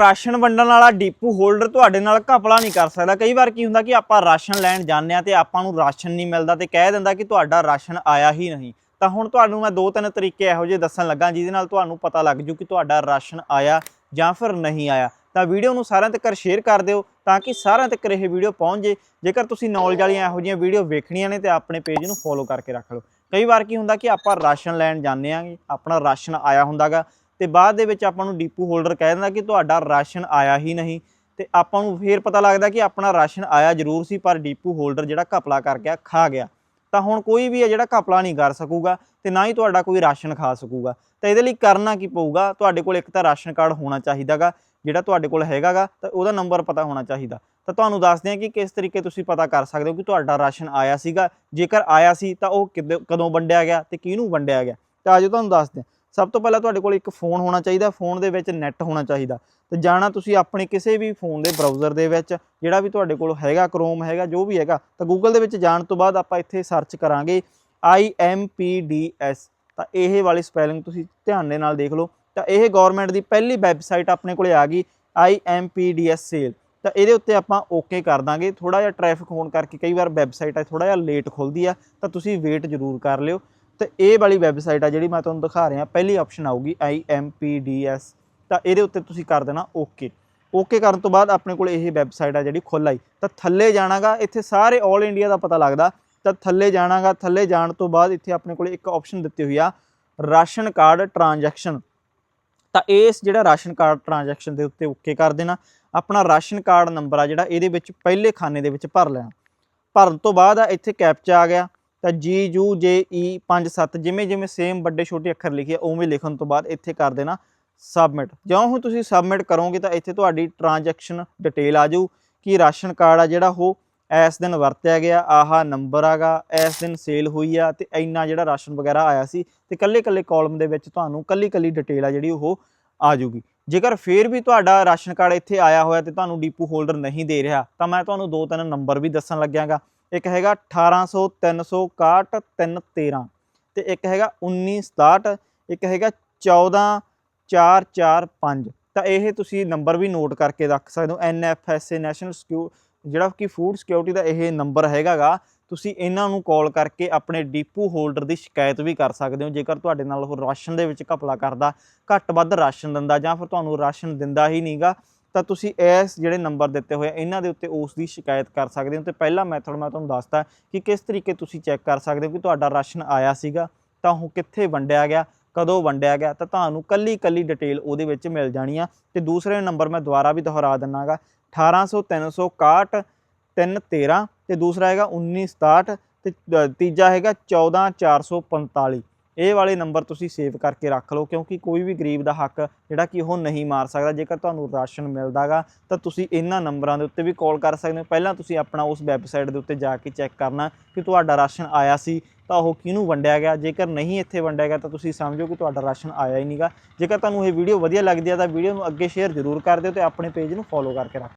Ration ਵੰਡਣ ਵਾਲਾ depot holder ਤੁਹਾਡੇ ਨਾਲ ਘਪਲਾ ਨਹੀਂ ਕਰ ਸਕਦਾ। ਕਈ ਵਾਰ ਕੀ ਹੁੰਦਾ ਕਿ ਆਪਾਂ ਰਾਸ਼ਨ ਲੈਣ ਜਾਂਦੇ ਆ ਤੇ ਆਪਾਂ ਨੂੰ ਰਾਸ਼ਨ ਨਹੀਂ ਮਿਲਦਾ ਤੇ ਕਹਿ ਦਿੰਦਾ ਕਿ ਤੁਹਾਡਾ ਰਾਸ਼ਨ ਆਇਆ ਹੀ ਨਹੀਂ। ਤਾਂ ਹੁਣ ਤੁਹਾਨੂੰ ਮੈਂ ਦੋ ਤਿੰਨ ਤਰੀਕੇ ਇਹੋ ਜਿਹੇ ਦੱਸਣ ਲੱਗਾ ਜਿਹਦੇ ਨਾਲ ਤੁਹਾਨੂੰ ਪਤਾ ਲੱਗ ਜੂ ਕਿ ਤੁਹਾਡਾ ਰਾਸ਼ਨ ਆਇਆ ਜਾਂ ਫਿਰ ਨਹੀਂ ਆਇਆ। ਤਾਂ ਵੀਡੀਓ ਨੂੰ ਸਾਰਿਆਂ ਤੱਕ ਸ਼ੇਅਰ ਕਰ ਦਿਓ ਤਾਂ ਕਿ ਸਾਰਿਆਂ ਤੱਕ ਇਹ ਵੀਡੀਓ ਪਹੁੰਚ ਜੇ। ਜੇਕਰ ਤੁਸੀਂ ਨੌਲੇਜ ਵਾਲੀਆਂ ਇਹੋ ਜਿਹੀਆਂ ਵੀਡੀਓ ਵੇਖਣੀਆਂ ਨੇ ਤੇ ਆਪਣੇ ਪੇਜ ਨੂੰ ਫੋਲੋ ਕਰਕੇ ਰੱਖ ਲਓ। ਕਈ ਵਾਰ ਕੀ ਹੁੰਦਾ ਕਿ ਆਪਾਂ ਰਾਸ਼ਨ ਲੈਣ ਜਾਂਦੇ ਆਂਗੇ ਆਪਣਾ ਰਾਸ਼ਨ ਆਇਆ ਹੁੰਦਾਗਾ ਤੇ ਬਾਅਦ ਦੇ ਵਿੱਚ ਆਪਾਂ ਨੂੰ ਡੀਪੂ ਹੋਲਡਰ ਕਹਿ ਦਿੰਦਾ ਕਿ ਤੁਹਾਡਾ ਰਾਸ਼ਨ ਆਇਆ ਹੀ ਨਹੀਂ। ਤੇ ਆਪਾਂ ਨੂੰ ਫੇਰ ਪਤਾ ਲੱਗਦਾ ਕਿ ਆਪਣਾ ਰਾਸ਼ਨ ਆਇਆ ਜ਼ਰੂਰ ਸੀ, ਪਰ ਡੀਪੂ ਹੋਲਡਰ ਜਿਹੜਾ ਘਪਲਾ ਕਰ ਗਿਆ ਖਾ ਗਿਆ। ਤਾਂ ਹੁਣ ਕੋਈ ਵੀ ਹੈ ਜਿਹੜਾ ਘਪਲਾ ਨਹੀਂ ਕਰ ਸਕੂਗਾ ਤੇ ਨਾ ਹੀ ਤੁਹਾਡਾ ਕੋਈ ਰਾਸ਼ਨ ਖਾ ਸਕੂਗਾ। ਤਾਂ ਇਹਦੇ ਲਈ ਕਰਨਾ ਕੀ ਪਊਗਾ? ਤੁਹਾਡੇ ਕੋਲ ਇੱਕ ਤਾਂ ਰਾਸ਼ਨ ਕਾਰਡ ਹੋਣਾ ਚਾਹੀਦਾਗਾ, ਜਿਹੜਾ ਤੁਹਾਡੇ ਕੋਲ ਹੈਗਾਗਾ, ਤਾਂ ਉਹਦਾ ਨੰਬਰ ਪਤਾ ਹੋਣਾ ਚਾਹੀਦਾ। ਤਾਂ ਤੁਹਾਨੂੰ ਦੱਸਦੇ ਹਾਂ ਕਿ ਕਿਸ ਤਰੀਕੇ ਤੁਸੀਂ ਪਤਾ ਕਰ ਸਕਦੇ ਹੋ ਕਿ ਤੁਹਾਡਾ ਰਾਸ਼ਨ ਆਇਆ ਸੀਗਾ। ਜੇਕਰ ਆਇਆ ਸੀ ਤਾਂ ਉਹ ਕਿੱਦੇ- ਕਦੋਂ ਵੰਡਿਆ ਗਿਆ ਤੇ ਕਿਹਨੂੰ ਵੰਡਿਆ ਗਿਆ? ਤਾਂ ਅੱਜ ਤੁਹਾਨੂੰ ਦੱਸਦੇ ਹਾਂ। ਸਭ ਤੋਂ ਪਹਿਲਾਂ ਤੁਹਾਡੇ ਕੋਲ ਇੱਕ ਫੋਨ ਹੋਣਾ ਚਾਹੀਦਾ, ਫੋਨ ਦੇ ਵਿੱਚ ਨੈਟ ਹੋਣਾ ਚਾਹੀਦਾ। ਤੇ ਜਾਣਾ ਤੁਸੀਂ ਆਪਣੇ ਕਿਸੇ ਵੀ ਫੋਨ ਦੇ ਬਰਾਊਜ਼ਰ ਦੇ ਵਿੱਚ, ਜਿਹੜਾ ਵੀ ਤੁਹਾਡੇ ਕੋਲ ਹੈਗਾ ਕ੍ਰੋਮ ਹੈਗਾ, ਜੋ ਵੀ ਹੈਗਾ, ਤਾਂ ਗੂਗਲ ਦੇ ਵਿੱਚ ਜਾਣ ਤੋਂ ਬਾਅਦ ਆਪਾਂ ਇੱਥੇ ਸਰਚ ਕਰਾਂਗੇ I M P D S ਤਾਂ ਇਹ ਵਾਲੀ ਸਪੈਲਿੰਗ ਤੁਸੀਂ ਧਿਆਨ ਦੇ ਨਾਲ ਦੇਖ ਲਓ। ਤਾਂ ਇਹ ਗਵਰਨਮੈਂਟ ਦੀ ਪਹਿਲੀ ਵੈਬਸਾਈਟ ਆਪਣੇ ਕੋਲੇ ਆ ਗਈ I M P D S sale ਤਾਂ ਇਹਦੇ ਉੱਤੇ ਆਪਾਂ ਓਕੇ ਕਰ ਦਾਂਗੇ। ਥੋੜਾ ਜਿਹਾ ਟ੍ਰੈਫਿਕ ਹੋਣ ਕਰਕੇ ਕਈ ਵਾਰ ਵੈਬਸਾਈਟ ਹੈ ਥੋੜਾ ਜਿਹਾ ਲੇਟ ਖੁੱਲਦੀ ਆ, ਤਾਂ ਤੁਸੀਂ ਵੇਟ ਜ਼ਰੂਰ ਕਰ ਲਿਓ। ਤੇ ਇਹ ਵਾਲੀ ਵੈਬਸਾਈਟ ਆ ਜਿਹੜੀ ਮੈਂ ਤੁਹਾਨੂੰ ਦਿਖਾ ਰਿਹਾ, ਪਹਿਲੀ ਆਪਸ਼ਨ ਆਊਗੀ IMPDS ਤਾਂ ਇਹਦੇ ਉੱਤੇ ਤੁਸੀਂ ਕਰ ਦੇਣਾ ਓਕੇ ਓਕੇ ਕਰਨ ਤੋਂ ਬਾਅਦ ਆਪਣੇ ਕੋਲ ਇਹ ਵੈਬਸਾਈਟ ਆ ਜਿਹੜੀ ਖੁੱਲ ਆਈ। ਤਾਂ ਥੱਲੇ ਜਾਣਾਗਾ, ਇੱਥੇ ਸਾਰੇ 올 ਇੰਡੀਆ ਦਾ ਪਤਾ ਲੱਗਦਾ। ਤਾਂ ਥੱਲੇ ਜਾਣਾਗਾ, ਥੱਲੇ ਜਾਣ ਤੋਂ ਬਾਅਦ ਇੱਥੇ ਆਪਣੇ ਕੋਲ ਇੱਕ ਆਪਸ਼ਨ ਦਿੱਤੀ ਹੋਈ ਆ, ਰਾਸ਼ਨ ਕਾਰਡ ਟ੍ਰਾਂਜੈਕਸ਼ਨ ਤਾਂ ਇਸ ਜਿਹੜਾ ਰਾਸ਼ਨ ਕਾਰਡ ਟ੍ਰਾਂਜੈਕਸ਼ਨ ਦੇ ਉੱਤੇ ਓਕੇ ਕਰ ਦੇਣਾ। ਆਪਣਾ ਰਾਸ਼ਨ ਕਾਰਡ ਨੰਬਰ ਆ ਜਿਹੜਾ, ਇਹਦੇ ਵਿੱਚ ਪਹਿਲੇ ਖਾਨੇ ਦੇ ਵਿੱਚ ਭਰ ਲੈਣਾ। ਭਰਨ ਤੋਂ ਬਾਅਦ ਆ, ਇੱਥੇ ਕੈਪਚਾ ਆ ਗਿਆ। ਤਾਂ ਜੀ ਯੂ ਜੇ, ਈ 57 ਜਿਵੇਂ ਜਿਵੇਂ ਸੇਮ ਵੱਡੇ ਛੋਟੇ ਅੱਖਰ ਲਿਖੇ ਉਵੇਂ ਲਿਖਣ ਤੋਂ ਬਾਅਦ ਇੱਥੇ ਕਰ ਦੇਣਾ ਸਬਮਿਟ ਜਿਉਂ ਹੀ ਤੁਸੀਂ ਸਬਮਿਟ ਕਰੋਗੇ ਤਾਂ ਇੱਥੇ ਤੁਹਾਡੀ ਟ੍ਰਾਂਜੈਕਸ਼ਨ ਡਿਟੇਲ ਆ ਜਾਊ ਕਿ ਰਾਸ਼ਨ ਕਾਰਡ ਆ ਜਿਹੜਾ ਉਹ ਇਸ ਦਿਨ ਵਰਤਿਆ ਗਿਆ, ਆਹਾ ਨੰਬਰ ਆਗਾ, ਇਸ ਦਿਨ ਸੇਲ ਹੋਈ ਆ ਤੇ ਇੰਨਾ ਜਿਹੜਾ ਰਾਸ਼ਨ ਵਗੈਰਾ ਆਇਆ ਸੀ ਤੇ ਕੱਲੇ ਕੱਲੇ ਕਾਲਮ ਦੇ ਵਿੱਚ ਤੁਹਾਨੂੰ ਕੱਲੀ ਕੱਲੀ ਡਿਟੇਲ ਆ ਜਿਹੜੀ ਉਹ ਆ ਜੂਗੀ ਜੇਕਰ ਫੇਰ ਵੀ ਤੁਹਾਡਾ ਰਾਸ਼ਨ ਕਾਰਡ ਇੱਥੇ ਆਇਆ ਹੋਇਆ ਤੇ ਤੁਹਾਨੂੰ ਡੀਪੂ ਹੋਲਡਰ ਨਹੀਂ ਦੇ ਰਿਹਾ, ਤਾਂ ਮੈਂ ਤੁਹਾਨੂੰ ਦੋ ਤਿੰਨ ਨੰਬਰ ਵੀ ਦੱਸਣ ਲੱਗਿਆਗਾ। ਇੱਕ ਹੈਗਾ 1800 361 313 ਤੇ ਇੱਕ ਹੈਗਾ 1967 ਇੱਕ ਹੈਗਾ 14445 ਤਾਂ ਇਹ ਤੁਸੀਂ ਨੰਬਰ ਵੀ ਨੋਟ ਕਰਕੇ ਰੱਖ ਸਕਦੇ ਹੋ। ਐਨਐਫਐਸਏ ਨੈਸ਼ਨਲ ਸਿਕਿਉ, ਜਿਹੜਾ ਕਿ ਫੂਡ ਸਿਕਿਉਰਿਟੀ ਦਾ ਇਹ ਨੰਬਰ ਹੈਗਾਗਾ, ਤੁਸੀਂ ਇਹਨਾਂ ਨੂੰ ਕਾਲ ਕਰਕੇ ਆਪਣੇ ਡੀਪੂ ਹੋਲਡਰ ਦੀ ਸ਼ਿਕਾਇਤ ਵੀ ਕਰ ਸਕਦੇ ਹੋ। ਜੇਕਰ ਤੁਹਾਡੇ ਨਾਲ ਉਹ ਰਾਸ਼ਨ ਦੇ ਵਿੱਚ ਘਪਲਾ ਕਰਦਾ, ਘੱਟ ਵੱਧ ਰਾਸ਼ਨ ਦਿੰਦਾ ਜਾਂ ਫਿਰ ਤੁਹਾਨੂੰ ਰਾਸ਼ਨ ਦਿੰਦਾ ਹੀ ਨਹੀਂਗਾ ਤਾਂ ਤੁਸੀਂ ਇਸ ਜਿਹੜੇ ਨੰਬਰ ਦਿੱਤੇ ਹੋਏ ਆ ਇਹਨਾਂ ਦੇ ਉੱਤੇ ਉਸ ਦੀ ਸ਼ਿਕਾਇਤ ਕਰ ਸਕਦੇ ਹੋ। ਤੇ ਪਹਿਲਾ ਮੈਥਡ ਮੈਂ ਤੁਹਾਨੂੰ ਦੱਸਤਾ ਕਿ ਕਿਸ ਤਰੀਕੇ ਤੁਸੀਂ ਚੈੱਕ ਕਰ ਸਕਦੇ ਹੋ ਕਿ ਤੁਹਾਡਾ ਰਾਸ਼ਨ ਆਇਆ ਸੀਗਾ ਤਾਂ ਉਹ ਕਿੱਥੇ ਵੰਡਿਆ ਗਿਆ ਕਦੋਂ ਵੰਡਿਆ ਗਿਆ ਤਾਂ ਤੁਹਾਨੂੰ ਕੱਲੀ ਕੱਲੀ ਡਿਟੇਲ ਉਹਦੇ ਵਿੱਚ ਮਿਲ ਜਾਣੀ ਆ। ਤੇ ਦੂਸਰੇ ਨੰਬਰ ਮੈਂ ਦੁਬਾਰਾ ਵੀ ਦੁਹਰਾ ਦਿੰਨਾਗਾ 1800 361 313 ਤੇ ਦੂਸਰਾ ਹੈਗਾ 1967 ਤੇ ਅ, ਤੀਜਾ ਹੈਗਾ 14445 ਇਹ ਵਾਲੇ ਨੰਬਰ ਤੁਸੀਂ ਸੇਵ ਕਰਕੇ ਰੱਖ ਲਓ, ਕਿਉਂਕਿ ਕੋਈ ਵੀ ਗਰੀਬ ਦਾ ਹੱਕ ਜਿਹੜਾ ਕਿ ਉਹ ਨਹੀਂ ਮਾਰ ਸਕਦਾ, ਜੇਕਰ ਤੁਹਾਨੂੰ ਰਾਸ਼ਨ ਮਿਲਦਾਗਾ, ਤਾਂ ਤੁਸੀਂ ਇਹਨਾਂ ਨੰਬਰਾਂ ਦੇ ਉੱਤੇ ਵੀ ਕਾਲ ਕਰ ਸਕਦੇ ਹੋ। ਪਹਿਲਾਂ ਤੁਸੀਂ ਆਪਣਾ ਉਸ ਵੈਬਸਾਈਟ ਦੇ ਉੱਤੇ ਜਾ ਕੇ ਚੈੱਕ ਕਰਨਾ ਕਿ ਤੁਹਾਡਾ ਰਾਸ਼ਨ ਆਇਆ ਸੀ, ਤਾਂ ਉਹ ਕਿਹਨੂੰ ਵੰਡਿਆ ਗਿਆ। ਜੇਕਰ ਨਹੀਂ ਇੱਥੇ ਵੰਡਿਆ ਗਿਆ, ਤਾਂ ਤੁਸੀਂ ਸਮਝੋ ਕਿ ਤੁਹਾਡਾ ਰਾਸ਼ਨ ਆਇਆ ਹੀ ਨਹੀਂਗਾ ਜੇਕਰ ਤੁਹਾਨੂੰ ਇਹ ਵੀਡੀਓ ਵਧੀਆ ਲੱਗਦੀ ਹੈ ਤਾਂ ਵੀਡੀਓ ਨੂੰ ਅੱਗੇ ਸ਼ੇਅਰ ਜ਼ਰੂਰ ਕਰ ਦਿਓ ਤੇ ਆਪਣੇ ਪੇਜ ਨੂੰ ਫੋਲੋ ਕਰਕੇ ਰੱਖ